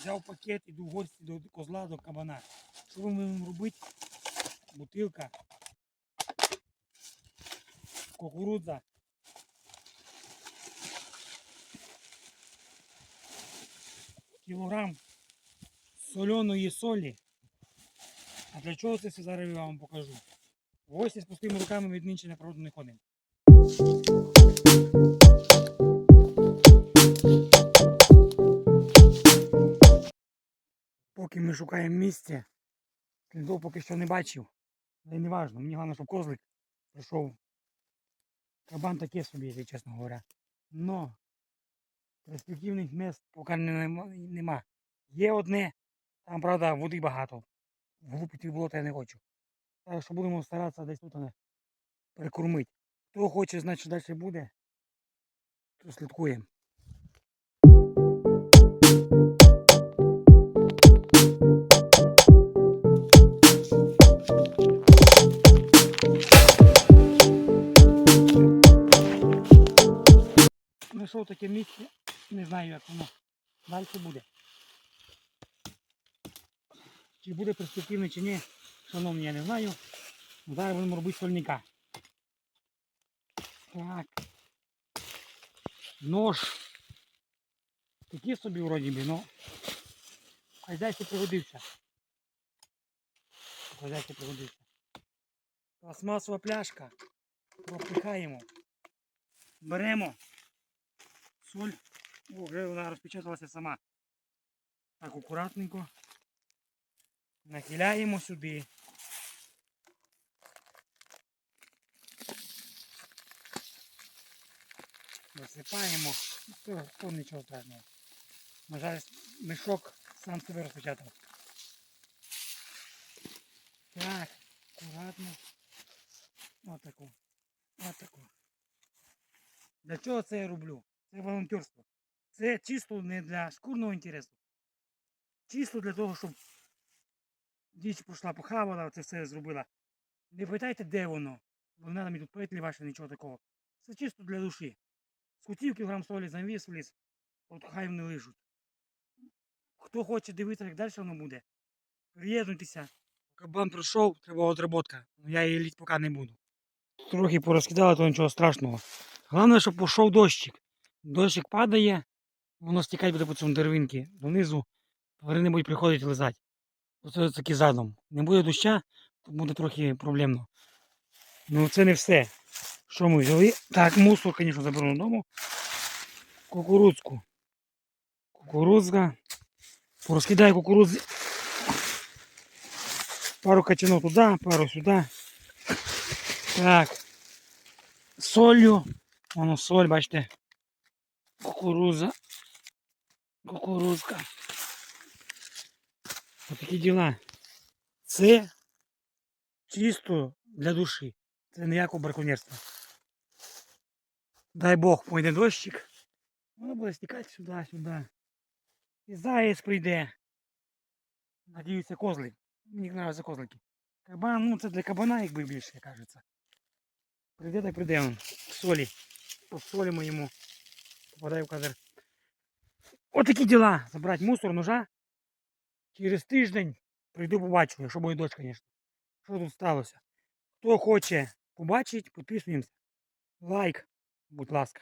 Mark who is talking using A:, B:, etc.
A: Взяв пакет, іду в гості до козла, до кабана. Що ми будемо робити? Бутилка. Кукурудза. Кілограм соляної солі. А для чого це все зараз я вам покажу? В гості з пустими руками від нинче на природу не ходимо. Поки ми шукаємо місце, слідов поки що не бачив. Але не важно, мені головне, щоб козлик прийшов. Кабан таке собі, якщо чесно говоря. Но перспективних місць поки не- нема. Є одне, там, правда, води багато. Глупити болото я не хочу. Так що будемо старатися десь тут не перекормити. Хто хоче знати, що далі буде, то слідкуємо. Таке місце, не знаю, як воно далі буде. Чи буде перспективно, чи ні, шановні, я не знаю. Зараз будемо робити сольника. Так. Нож. Такий собі вроді би, ну. Хазяйці пригодився. Хазяйці пригодився. Пластмасова пляшка. Пропихаємо. Беремо. Соль. О, вже вона розпечаталася сама. Так, акуратненько. Нахиляємо сюди. Висипаємо. То, то нічого страшного. На жаль, мішок сам себе розпечатав. Так, акуратно. Отаку. Отаку. Для чого це я роблю? Це волонтерство. Це чисто не для шкурного інтересу. Чисто для того, щоб діч пішла, похавала, це все зробила. Не питайте, де воно. Бо не треба мені тут петлі ваші, нічого такого. Це чисто для душі. Скутів кілограм солі завіз в ліс, от хай вони лежуть. Хто хоче дивитися, як далі воно буде, приєднуйтеся. Кабан прийшов, треба отработка. Ну я її літь поки не буду. Трохи порозкидали, то нічого страшного. Головне, щоб пішов дощик. Дощик падає, воно стікає буде по цьому деревинки донизу, тварини будуть приходити лизати. Оце таки задом. Не буде доща, то буде трохи проблемно. Ну це не все. Що ми взяли? Так, мусор, звісно, заберу додому. Кукурудзку. Кукурудзка. Порозкидаю кукурудзи. Пару качанов туди, пару сюди. Так. Солью. Воно соль, бачите. Кукуруза. Кукурузка. Ось такі діла. Це чисто для душі. Це ніякого браконьєрства. Дай Бог, пойде дощик. Воно буде стікати сюди, сюди. І заєць прийде. Надіюся, козли. Мені подобаються козлики. Кабан, ну це для кабана, якби більше, кажеться. Прийде так прийде він. Солі. Посолимо йому. Попадає в кадр. Отакі діла. Забрати мусор, ножа. Через тиждень прийду побачу, якщо моя дочка, звісно. Що тут сталося? Хто хоче побачити, підписуємося. Лайк, будь ласка.